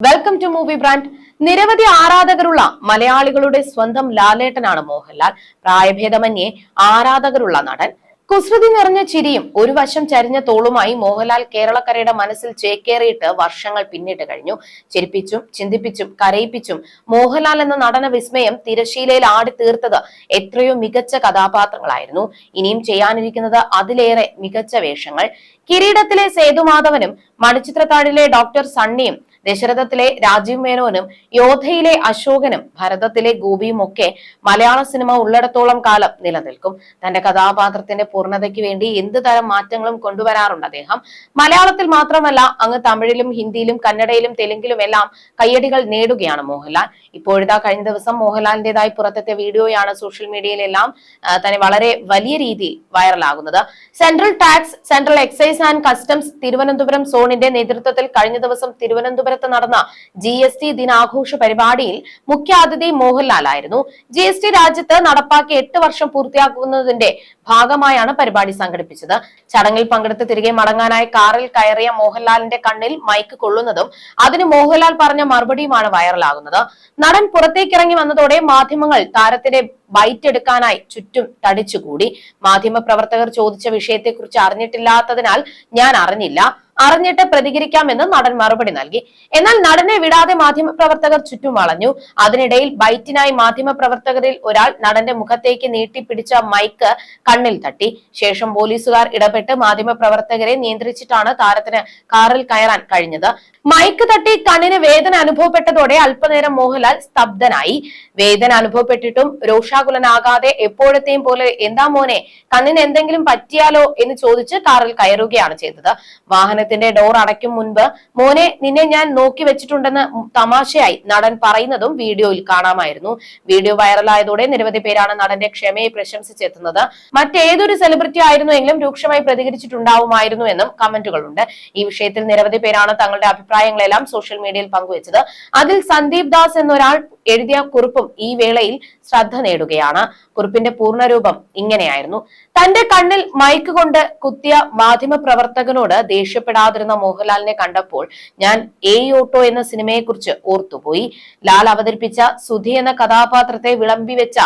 Welcome to movie brand നിരവധി ആരാധകരുള്ള മലയാളികളുടെ സ്വന്തം ലാലേട്ടനാണ് മോഹൻലാൽ. പ്രായഭേദമന്യേ ആരാധകരുള്ള നടൻ. കുസൃതി നിറഞ്ഞ ചിരിയും ഒരു വശം ചരിഞ്ഞ തോളുമായി മോഹൻലാൽ കേരളക്കരയുടെ മനസ്സിൽ ചേക്കേറിയിട്ട് വർഷങ്ങൾ പിന്നിട്ട് കഴിഞ്ഞു. ചിരിപ്പിച്ചും ചിന്തിപ്പിച്ചും കരയിപ്പിച്ചും മോഹൻലാൽ എന്ന നടന വിസ്മയം തിരശീലയിൽ ആടി തീർത്തത് എത്രയോ മികച്ച കഥാപാത്രങ്ങളായിരുന്നു. ഇനിയും ചെയ്യാനിരിക്കുന്നത് അതിലേറെ മികച്ച വേഷങ്ങൾ. കിരീടത്തിലെ സേതുമാധവനും മണിച്ചിത്രത്താഴിലെ ഡോക്ടർ സണ്ണിയും ദശരഥത്തിലെ രാജീവ് മേനോനും യോധയിലെ അശോകനും ഭരതത്തിലെ ഗോപിയും ഒക്കെ മലയാള സിനിമ ഉള്ളിടത്തോളം കാലം നിലനിൽക്കും. തന്റെ കഥാപാത്രത്തിന്റെ പൂർണതയ്ക്ക് വേണ്ടി എന്ത് തരം മാറ്റങ്ങളും കൊണ്ടുവരാറുണ്ട് അദ്ദേഹം? മലയാളത്തിൽ മാത്രമല്ല അങ്ങ് തമിഴിലും ഹിന്ദിയിലും കന്നഡയിലും തെലുങ്കിലും എല്ലാം കയ്യടികൾ നേടുകയാണ് മോഹൻലാൽ. ഇപ്പോഴിതാ കഴിഞ്ഞ ദിവസം മോഹൻലാലിന്റേതായി പുറത്തെത്തിയ വീഡിയോയാണ് സോഷ്യൽ മീഡിയയിലെല്ലാം തന്നെ വളരെ വലിയ രീതിയിൽ വൈറലാകുന്നത്. Central tax central excise and customs Thiruvananthapuram സോണിന്റെ നേതൃത്വത്തിൽ കഴിഞ്ഞ ദിവസം തിരുവനന്തപുരത്ത് നടന്ന ജി എസ് ടി ദിനാഘോഷ പരിപാടിയിൽ മുഖ്യാതിഥി മോഹൻലാൽ ആയിരുന്നു. ജി എസ് ടി രാജ്യത്ത് നടപ്പാക്കി എട്ട് വർഷം പൂർത്തിയാക്കുന്നതിന്റെ ഭാഗമായാണ് പരിപാടി സംഘടിപ്പിച്ചത്. ചടങ്ങിൽ പങ്കെടുത്ത് തിരികെ മടങ്ങാനായി കാറിൽ കയറിയ മോഹൻലാലിന്റെ കണ്ണിൽ മൈക്ക് കൊള്ളുന്നതും അതിന് മോഹൻലാൽ പറഞ്ഞ മറുപടിയുമാണ് വൈറലാകുന്നത്. നടൻ പുറത്തേക്കിറങ്ങി വന്നതോടെ മാധ്യമങ്ങൾ താരത്തിന്റെ ബൈറ്റ് എടുക്കാനായി ചുറ്റും തടിച്ചുകൂടി. മാധ്യമ പ്രവർത്തകർ ചോദിച്ച വിഷയത്തെക്കുറിച്ച് അറിഞ്ഞിട്ടില്ലാത്തതിനാൽ ഞാൻ അറിഞ്ഞില്ല. അറിഞ്ഞിട്ട് പ്രതികരിക്കാമെന്ന് നടൻ മറുപടി നൽകി. എന്നാൽ നടനെ വിടാതെ മാധ്യമപ്രവർത്തകർ ചുറ്റും വളഞ്ഞു. അതിനിടയിൽ ബൈറ്റിനായി മാധ്യമപ്രവർത്തകരിൽ ഒരാൾ നടന്റെ മുഖത്തേക്ക് നീട്ടിപ്പിടിച്ച മൈക്ക് കണ്ണിൽ തട്ടി. ശേഷം പോലീസുകാർ ഇടപെട്ട് മാധ്യമപ്രവർത്തകരെ നിയന്ത്രിച്ചിട്ടാണ് താരത്തിന് കാറിൽ കയറാൻ കഴിഞ്ഞത്. മൈക്ക് തട്ടി കണ്ണിന് വേദന അനുഭവപ്പെട്ടതോടെ അല്പനേരം മോഹൻലാൽ സ്തബ്ധനായി. വേദന അനുഭവപ്പെട്ടിട്ടും രോഷാകുലനാകാതെ എപ്പോഴത്തെയും പോലെ എന്താ മോനെ കണ്ണിന് എന്തെങ്കിലും പറ്റിയാലോ? എന്ന് ചോദിച്ച് കാറിൽ കയറുകയാണ് ചെയ്തത്. വാഹനത്തിന്റെ ഡോർ അടയ്ക്കും മുൻപ് മോനെ നിന്നെ ഞാൻ നോക്കി വെച്ചിട്ടുണ്ടെന്ന് തമാശയായി നടൻ പറയുന്നതും വീഡിയോയിൽ കാണാമായിരുന്നു. വീഡിയോ വൈറലായതോടെ നിരവധി പേരാണ് നടന്റെ ക്ഷമയെ പ്രശംസിച്ചെത്തുന്നത്. മറ്റേതൊരു സെലിബ്രിറ്റി ആയിരുന്നു എങ്കിലും രൂക്ഷമായി പ്രതികരിച്ചിട്ടുണ്ടാവുമായിരുന്നു എന്നും കമന്റുകളുണ്ട്. ഈ വിഷയത്തിൽ നിരവധി പേരാണ് തങ്ങളുടെ അഭിപ്രായങ്ങളെല്ലാം സോഷ്യൽ മീഡിയയിൽ പങ്കുവച്ചത്. അതിൽ സന്ദീപ് ദാസ് എന്നൊരാൾ എഴുതിയ കുറിപ്പും ഈ വേളയിൽ ശ്രദ്ധ നേടുകയാണ്. കുറിപ്പിന്റെ പൂർണരൂപം ഇങ്ങനെയായിരുന്നു. തന്റെ കണ്ണിൽ മൈക്ക് കൊണ്ട് കുത്തിയ മാധ്യമ പ്രവർത്തകനോട് ദേഷ്യപ്പെടാതിരുന്ന മോഹൻലാലിനെ കണ്ടപ്പോൾ ഞാൻ എ ഓട്ടോ എന്ന സിനിമയെക്കുറിച്ച് ഓർത്തുപോയി. ലാൽ അവതരിപ്പിച്ച സുധി എന്ന കഥാപാത്രത്തെ വിളമ്പി വെച്ച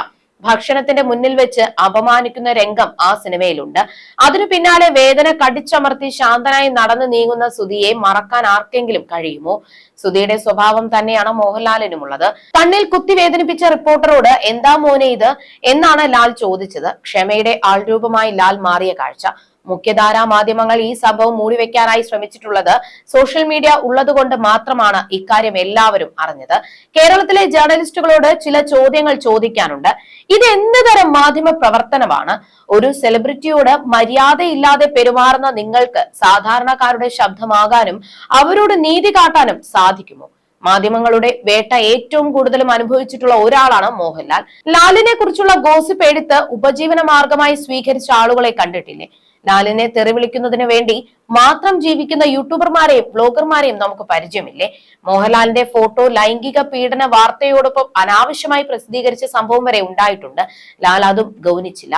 ഭക്ഷണത്തിന്റെ മുന്നിൽ വെച്ച് അപമാനിക്കുന്ന രംഗം ആ സിനിമയിലുണ്ട്. അതിനു പിന്നാലെ വേദന കടിച്ചമർത്തി ശാന്തനായി നടന്നു നീങ്ങുന്ന സുധിയെ മറക്കാൻ ആർക്കെങ്കിലും കഴിയുമോ? സുധിയുടെ സ്വഭാവം തന്നെയാണ് മോഹൻലാലിനുമുള്ളത്. കണ്ണിൽ കുത്തി വേദനിപ്പിച്ച റിപ്പോർട്ടറോട് എന്താ മോനെ ഇത്? എന്നാണ് ലാൽ ചോദിച്ചത്. ക്ഷമയുടെ ആൾരൂപമായി ലാൽ മാറിയ കാഴ്ച. മുഖ്യധാരാ മാധ്യമങ്ങൾ ഈ സംഭവം മൂടിവെക്കാനായി ശ്രമിച്ചിട്ടുള്ളത് സോഷ്യൽ മീഡിയ ഉള്ളതുകൊണ്ട് മാത്രമാണ് ഇക്കാര്യം എല്ലാവരും അറിഞ്ഞത്. കേരളത്തിലെ ജേർണലിസ്റ്റുകളോട് ചില ചോദ്യങ്ങൾ ചോദിക്കാനുണ്ട്. ഇത് എന്ത് തരം മാധ്യമ പ്രവർത്തനമാണ്? ഒരു സെലിബ്രിറ്റിയോട് മര്യാദയില്ലാതെ പെരുമാറുന്ന നിങ്ങൾക്ക് സാധാരണക്കാരുടെ ശബ്ദമാകാനും അവരോട് നീതി കാട്ടാനും സാധിക്കുമോ? മാധ്യമങ്ങളുടെ വേട്ട ഏറ്റവും കൂടുതലും അനുഭവിച്ചിട്ടുള്ള ഒരാളാണ് മോഹൻലാൽ. ലാലിനെ കുറിച്ചുള്ള ഗോസിപ്പ് എടുത്ത് ഉപജീവന മാർഗമായി സ്വീകരിച്ച ആളുകളെ കണ്ടിട്ടില്ലേ? ലാലിനെ തെറിവിളിക്കുന്നതിന് വേണ്ടി മാത്രം ജീവിക്കുന്ന യൂട്യൂബർമാരെയും ബ്ലോഗർമാരെയും നമുക്ക് പരിചയമില്ലേ? മോഹൻലാലിന്റെ ഫോട്ടോ ലൈംഗിക പീഡന വാർത്തയോടൊപ്പം അനാവശ്യമായി പ്രസിദ്ധീകരിച്ച സംഭവം വരെ ഉണ്ടായിട്ടുണ്ട്. ലാൽ അതും ഗൗനിച്ചില്ല.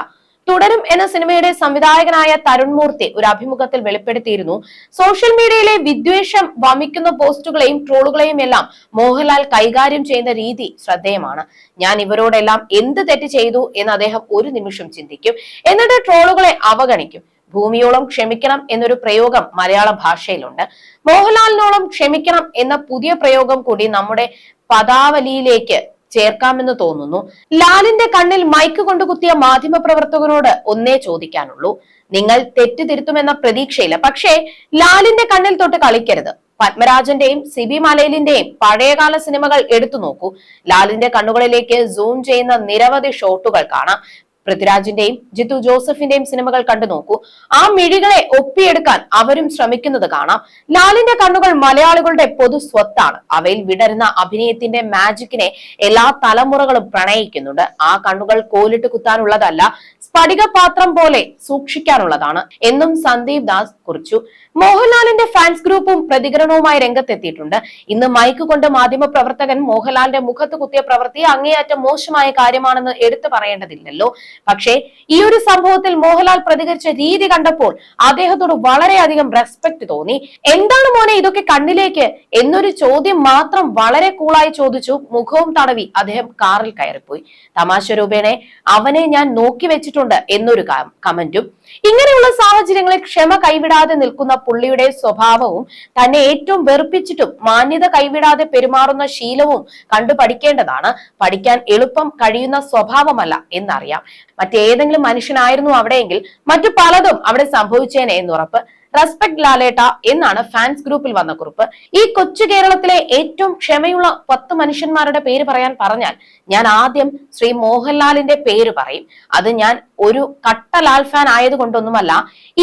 തുടരും എന്ന സിനിമയുടെ സംവിധായകനായ തരുൺ മൂർത്തി ഒരു അഭിമുഖത്തിൽ വെളിപ്പെടുത്തിയിരുന്നു. സോഷ്യൽ മീഡിയയിലെ വിദ്വേഷം വമിക്കുന്ന പോസ്റ്റുകളെയും ട്രോളുകളെയും എല്ലാം മോഹൻലാൽ കൈകാര്യം ചെയ്യുന്ന രീതി ശ്രദ്ധേയമാണ്. ഞാൻ ഇവരോടെല്ലാം എന്ത് തെറ്റ് ചെയ്തു എന്ന് അദ്ദേഹം ഒരു നിമിഷം ചിന്തിക്കും. എന്നിട്ട് ട്രോളുകളെ അവഗണിക്കും. ഭൂമിയോളം ക്ഷമിക്കണം എന്നൊരു പ്രയോഗം മലയാള ഭാഷയിലുണ്ട്. മോഹൻലാലിനോളം ക്ഷമിക്കണം എന്ന പുതിയ പ്രയോഗം കൂടി നമ്മുടെ പദാവലിയിലേക്ക് ചേർക്കാമെന്ന് തോന്നുന്നു. ലാലിന്റെ കണ്ണിൽ മൈക്ക് കൊണ്ട് കുത്തിയ മാധ്യമ പ്രവർത്തകനോട് ഒന്നേ ചോദിക്കാനുള്ളൂ. നിങ്ങൾ തെറ്റ് തിരുത്തുമെന്ന പ്രതീക്ഷയില്ല. പക്ഷേ ലാലിന്റെ കണ്ണിൽ തൊട്ട് കളിക്കരുത്. പത്മരാജന്റെയും സിബി മലയിലിന്റെയും പഴയകാല സിനിമകൾ എടുത്തു നോക്കൂ. ലാലിന്റെ കണ്ണുകളിലേക്ക് സൂം ചെയ്യുന്ന നിരവധി ഷോട്ടുകൾ കാണാം. പൃഥ്വിരാജിന്റെയും ജിത്തു ജോസഫിന്റെയും സിനിമകൾ കണ്ടു നോക്കൂ. ആ മിഴികളെ ഒപ്പിയെടുക്കാൻ അവരും ശ്രമിക്കുന്നത് കാണാം. ലാലിന്റെ കണ്ണുകൾ മലയാളികളുടെ പൊതു സ്വത്താണ്. അവയിൽ വിടരുന്ന അഭിനയത്തിന്റെ മാജിക്കിനെ എല്ലാ തലമുറകളും പ്രണയിക്കുന്നുണ്ട്. ആ കണ്ണുകൾ കോലിട്ട് കുത്താനുള്ളതല്ല സ്ഫടിക പാത്രം പോലെ സൂക്ഷിക്കാനുള്ളതാണ് എന്നും സന്ദീപ് ദാസ് കുറിച്ചു. മോഹൻലാലിന്റെ ഫാൻസ് ഗ്രൂപ്പും പ്രതികരണവുമായി രംഗത്തെത്തിയിട്ടുണ്ട്. ഇന്ന് മൈക്ക് കൊണ്ട് മാധ്യമ പ്രവർത്തകൻ മോഹൻലാലിന്റെ മുഖത്ത് കുത്തിയ പ്രവൃത്തി അങ്ങേയറ്റം മോശമായ കാര്യമാണെന്ന് എടുത്തു പറയേണ്ടതില്ലല്ലോ. പക്ഷേ ഈ ഒരു സംഭവത്തിൽ മോഹൻലാൽ പ്രതികരിച്ച രീതി കണ്ടപ്പോൾ അദ്ദേഹത്തോട് വളരെയധികം റെസ്പെക്ട് തോന്നി. എന്താണ് മോനെ ഇതൊക്കെ കണ്ണിലേക്ക് എന്നൊരു ചോദ്യം മാത്രം വളരെ കൂളായി ചോദിച്ചു. മുഖവും തടവി അദ്ദേഹം കാറിൽ കയറിപ്പോയി. തമാശ രൂപേണെ അവനെ ഞാൻ നോക്കി വെച്ചിട്ടുണ്ട് എന്നൊരു കമന്റും ഇങ്ങനെയുള്ള സാഹചര്യങ്ങളിൽ ക്ഷമ കൈവിടാതെ നിൽക്കുന്ന പുള്ളിയുടെ സ്വഭാവവും തന്നെ ഏറ്റവും വെറുപ്പിച്ചിട്ടും മാന്യത കൈവിടാതെ പെരുമാറുന്ന ശീലവും കണ്ടു പഠിക്കേണ്ടതാണ് പഠിക്കാൻ എളുപ്പം കഴിയുന്ന സ്വഭാവമല്ല എന്നറിയാം. മറ്റേതെങ്കിലും മനുഷ്യനായിരുന്നു അവിടെയെങ്കിൽ മറ്റു പലതും അവിടെ സംഭവിച്ചേനെ എന്നുറപ്പ് റെസ്പെക്ട് ലാലേട്ട എന്നാണ് ഫാൻസ് ഗ്രൂപ്പിൽ വന്ന കുറിപ്പ്. ഈ കൊച്ചു കേരളത്തിലെ ഏറ്റവും ക്ഷമയുള്ള പത്ത് മനുഷ്യന്മാരുടെ പേര് പറയാൻ പറഞ്ഞാൽ ഞാൻ ആദ്യം ശ്രീ മോഹൻലാലിന്റെ പേര് പറയും. അത് ഞാൻ ഒരു കട്ട ലാൽ ഫാൻ ആയതുകൊണ്ടൊന്നുമല്ല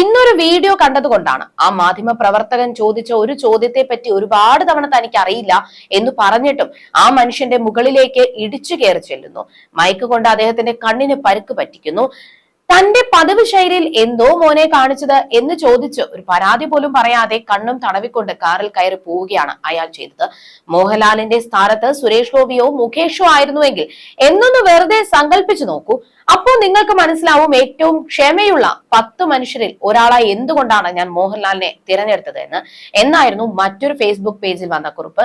ഇന്നൊരു വീഡിയോ കണ്ടതുകൊണ്ടാണ്. ആ മാധ്യമ പ്രവർത്തകൻ ചോദിച്ച ഒരു ചോദ്യത്തെ പറ്റി ഒരുപാട് തവണ തനിക്ക് അറിയില്ല എന്ന് പറഞ്ഞിട്ടും ആ മനുഷ്യന്റെ മുകളിലേക്ക് ഇടിച്ചു കയറി ചെല്ലുന്നു. മയക്ക് കൊണ്ട് അദ്ദേഹത്തിന്റെ കണ്ണിന് പരുക്ക് പറ്റിക്കുന്നു. തന്റെ പതിവ് ശൈലിയിൽ എന്തോ മോനെ കാണിച്ചത് എന്ന് ചോദിച്ച് ഒരു പരാതി പോലും പറയാതെ കണ്ണും തടവിക്കൊണ്ട് കാറിൽ കയറി പോവുകയാണ് അയാൾ ചെയ്തത്. മോഹൻലാലിന്റെ സ്ഥാനത്ത് സുരേഷ് ഗോപിയോ മുകേഷോ ആയിരുന്നുവെങ്കിൽ എന്നൊന്ന് വെറുതെ സങ്കല്പിച്ചു നോക്കൂ. അപ്പോൾ നിങ്ങൾക്ക് മനസ്സിലാവും ഏറ്റവും ക്ഷമയുള്ള പത്ത് മനുഷ്യരിൽ ഒരാളായി എന്തുകൊണ്ടാണ് ഞാൻ മോഹൻലാലിനെ തിരഞ്ഞെടുത്തത് എന്ന്. എന്നായിരുന്നു മറ്റൊരു ഫേസ്ബുക്ക് പേജിൽ വന്ന കുറിപ്പ്.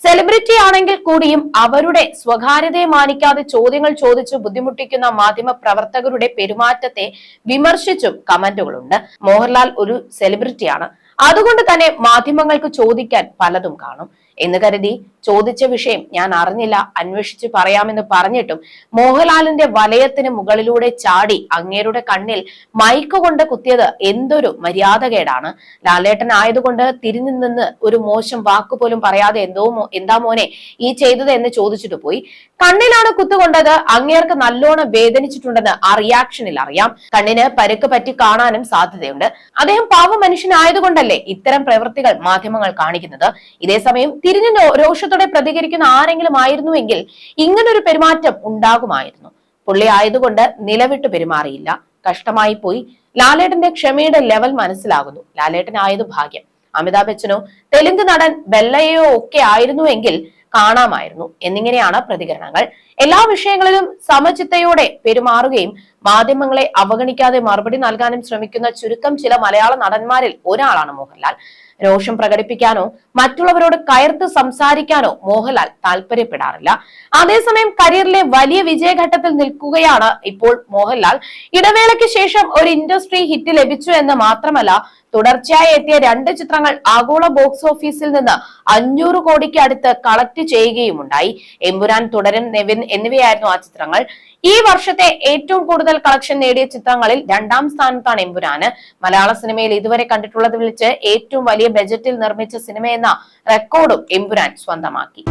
സെലിബ്രിറ്റി ആണെങ്കിൽ കൂടിയും അവരുടെ സ്വകാര്യതയെ മാനിക്കാതെ ചോദ്യങ്ങൾ ചോദിച്ചു ബുദ്ധിമുട്ടിക്കുന്ന മാധ്യമ പ്രവർത്തകരുടെ പെരുമാറ്റത്തെ വിമർശിച്ചും കമന്റുകളുണ്ട്. മോഹൻലാൽ ഒരു സെലിബ്രിറ്റിയാണ് അതുകൊണ്ട് തന്നെ മാധ്യമങ്ങൾക്ക് ചോദിക്കാൻ പലതും കാണും. എന്ന് കരുതി ചോദിച്ച വിഷയം ഞാൻ അറിഞ്ഞില്ല അന്വേഷിച്ച് പറയാമെന്ന് പറഞ്ഞിട്ടും മോഹൻലാലിന്റെ വലയത്തിന് മുകളിലൂടെ ചാടി അങ്ങേരുടെ കണ്ണിൽ മൈക്ക് കൊണ്ട് കുത്തിയത് എന്തൊരു മര്യാദകേടാണ്. ലാലേട്ടൻ ആയതുകൊണ്ട് തിരിഞ്ഞു നിന്ന് ഒരു മോശം വാക്ക് പോലും പറയാതെ എന്തോ എന്താ മോനെ ഈ ചെയ്തത് എന്ന് ചോദിച്ചിട്ട് പോയി. കണ്ണിലാണ് കുത്തുകൊണ്ടത് അങ്ങേർക്ക് നല്ലോണം വേദനിച്ചിട്ടുണ്ടെന്ന് ആ റിയാക്ഷനിൽ അറിയാം. കണ്ണിന് പരുക്ക് പറ്റി കാണാനും സാധ്യതയുണ്ട്. അദ്ദേഹം പാവ മനുഷ്യനായതുകൊണ്ടല്ലേ ഇത്തരം പ്രവൃത്തികൾ മാധ്യമങ്ങൾ കാണിക്കുന്നത്? ഇതേസമയം തിരിഞ്ഞു നോ- രോഷത്തോടെ പ്രതികരിക്കുന്ന ആരെങ്കിലും ആയിരുന്നുവെങ്കിൽ ഇങ്ങനൊരു പെരുമാറ്റം ഉണ്ടാകുമായിരുന്നു. പുള്ളി ആയതുകൊണ്ട് നിലവിട്ട് പെരുമാറിയില്ല. കഷ്ടമായി പോയി. ലാലേട്ടന്റെ ക്ഷമയുടെ ലെവൽ മനസ്സിലാകുന്നു. ലാലേട്ടനായത് ഭാഗ്യം. അമിതാഭ് ബച്ചനോ തെലുങ്ക് നടൻ ബെല്ലയോ ഒക്കെ ആയിരുന്നുവെങ്കിൽ കാണാമായിരുന്നു. എന്നിങ്ങനെയാണ് പ്രതികരണങ്ങൾ. എല്ലാ വിഷയങ്ങളിലും സമചിത്തയോടെ പെരുമാറുകയും മാധ്യമങ്ങളെ അവഗണിക്കാതെ മറുപടി നൽകാനും ശ്രമിക്കുന്ന ചുരുക്കം ചില മലയാള നടന്മാരിൽ ഒരാളാണ് മോഹൻലാൽ. രോഷം പ്രകടിപ്പിക്കാനോ മറ്റുള്ളവരോട് കയർത്ത് സംസാരിക്കാനോ മോഹൻലാൽ താല്പര്യപ്പെടാറില്ല അതേസമയം കരിയറിലെ വലിയ വിജയഘട്ടത്തിൽ നിൽക്കുകയാണ് ഇപ്പോൾ മോഹൻലാൽ. ഇടവേളയ്ക്ക് ശേഷം ഒരു ഇൻഡസ്ട്രി ഹിറ്റ് ലഭിച്ചു എന്ന് മാത്രമല്ല തുടർച്ചയായി എത്തിയ രണ്ട് ചിത്രങ്ങൾ ആഗോള ബോക്സ് ഓഫീസിൽ നിന്ന് അഞ്ഞൂറ് കോടിക്ക് അടുത്ത് കളക്ട് ചെയ്യുകയും ഉണ്ടായി എമ്പുരാൻ തുടരൻ നെവിൻ എന്നിവയായിരുന്നു ആ ചിത്രങ്ങൾ. ഈ വർഷത്തെ ഏറ്റവും കൂടുതൽ കളക്ഷൻ നേടിയ ചിത്രങ്ങളിൽ രണ്ടാം സ്ഥാനത്താണ് എമ്പുരാന്. മലയാള സിനിമയിൽ ഇതുവരെ കണ്ടിട്ടുള്ളത് വിളിച്ച് ഏറ്റവും വലിയ ബജറ്റിൽ നിർമ്മിച്ച സിനിമയെന്ന റെക്കോർഡും എമ്പുരാൻ സ്വന്തമാക്കി.